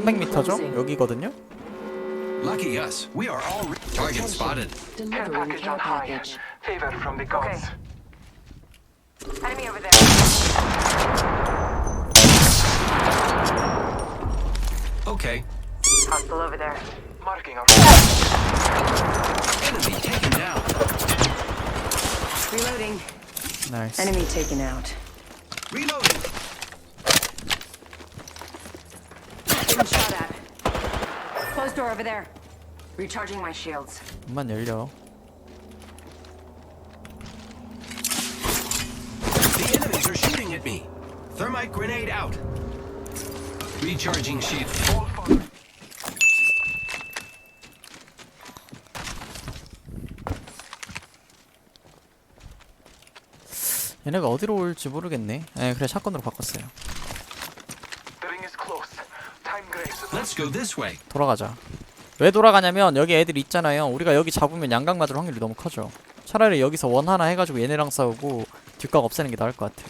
300m죠? 여기거든요? Lucky us. We are all re- target spotted. Care Delivering package care on high. package. Favor from the gods. Enemy over there. Okay. Hostile over there. Marking our Enemy taken down. Reloading. 나이스 Enemy taken out. Reloading. Getting shot at. Closed door over there. Recharging my shields. 문만 열려 The enemies are shooting at me. Thermite grenade out. Recharging shield. 얘네가 어디로 올지 모르겠네 에 그래 샷건으로 바꿨어요 돌아가자 왜 돌아가냐면 여기 애들 있잖아요 우리가 여기 잡으면 양각 맞을 확률이 너무 커져 차라리 여기서 원 하나 해가지고 얘네랑 싸우고 뒷각 없애는 게 나을 것 같아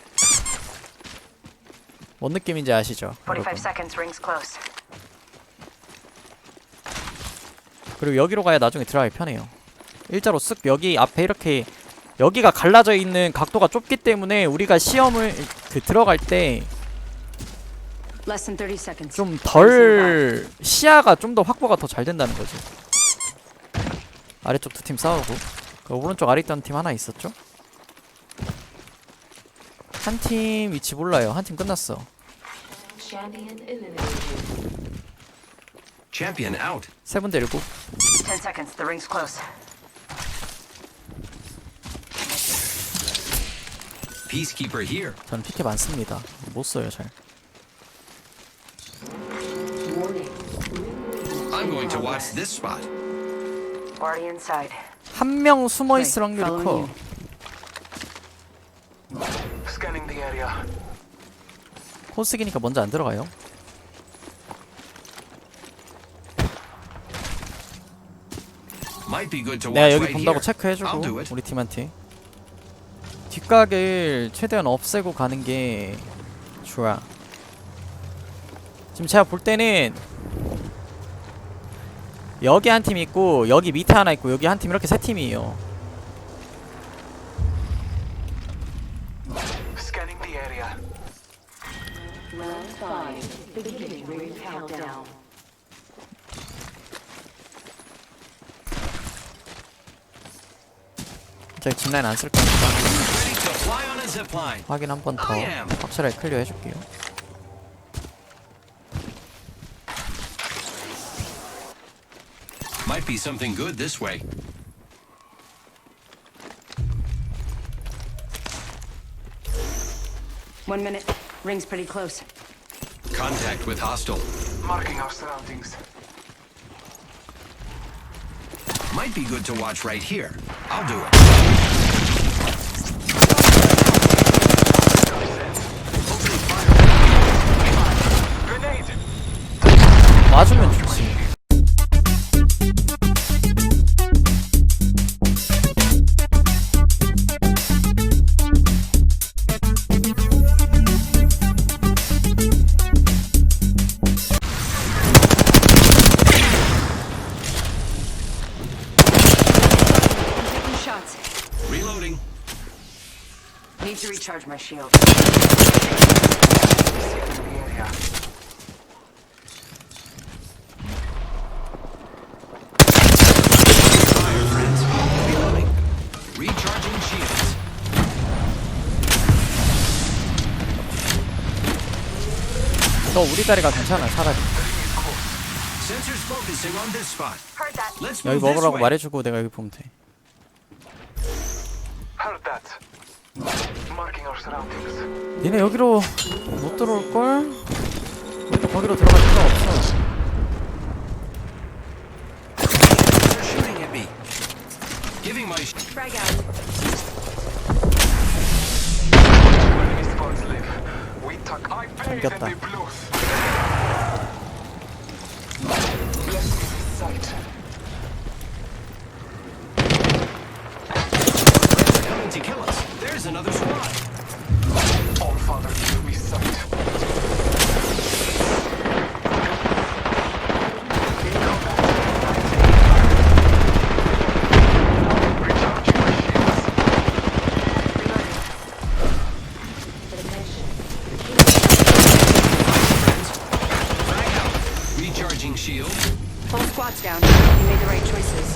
뭔 느낌인지 아시죠? 45 여러분? seconds. Rings close. 그리고 여기로 가야 나중에 들어가기 편해요 일자로 쓱 여기 앞에 이렇게 여기가 갈라져 있는 각도가 좁기 때문에 우리가 시험을 그 들어갈 때 Less than 30 seconds. 좀 덜 시야가 좀 더 확보가 더 잘 된다는 거지. 아래쪽 두 팀 싸우고 그 오른쪽 아래 있던 팀 하나 있었죠? 한 팀 위치 몰라요. 한 팀 끝났어. Champion out. 세 분 데리고 10 seconds. The ring's close. Peacekeeper here. 저는 피켓 많습니다. 못 써요 잘. I'm going to watch this spot. Already inside. 한 명 숨어 있을 확률이 커. Scanning the area. 코스기니까 먼저 안 들어가요. Might be good to watch 내가 여기 right 본다고 here. 체크해주고 it. 우리 팀한테 뒷각을 최대한 없애고 가는 게 좋아. 지금 제가 볼 때는 여기 한 팀 있고 여기 밑에 하나 있고 여기 한 팀 이렇게 세 팀이에요. 제가 짚라인 안쓸 거니까. 확인 한 번 더. 확실하게 클리어 해줄게요. Might be something good this way. One minute. Ring's pretty close. Contact with hostile. Marking our surroundings. Might be good to watch right here. I'll do it. Recharge my shield. Recharging shields. 너 우리 다리가 괜찮아 차라리. Sensors focusing on this spot. Heard that. Let's 여기 move this 먹으라고 way. 말해주고 내가 여기 보면 돼. Heard that. Marking our surroundings. 니네 여기로 못 들어올 걸? 또 거기로 들어갈 필요 없어. At shots down. You made the right choices.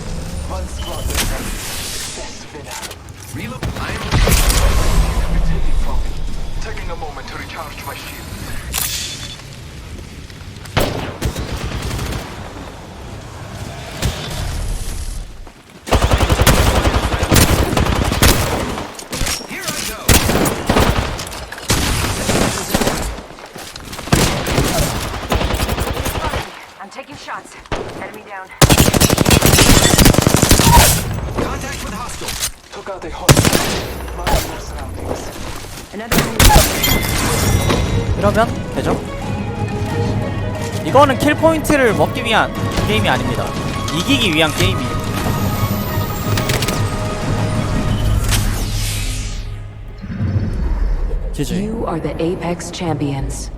One squad is ready. Best Reload. I am taking a moment to recharge my shield. Contact with hostile. Took out a hostile. Mind your surroundings. Another 이러면 되죠? 이거는 킬 포인트를 먹기 위한 게임이 아닙니다. 이기기 위한 게임이. GG. You are the Apex champions.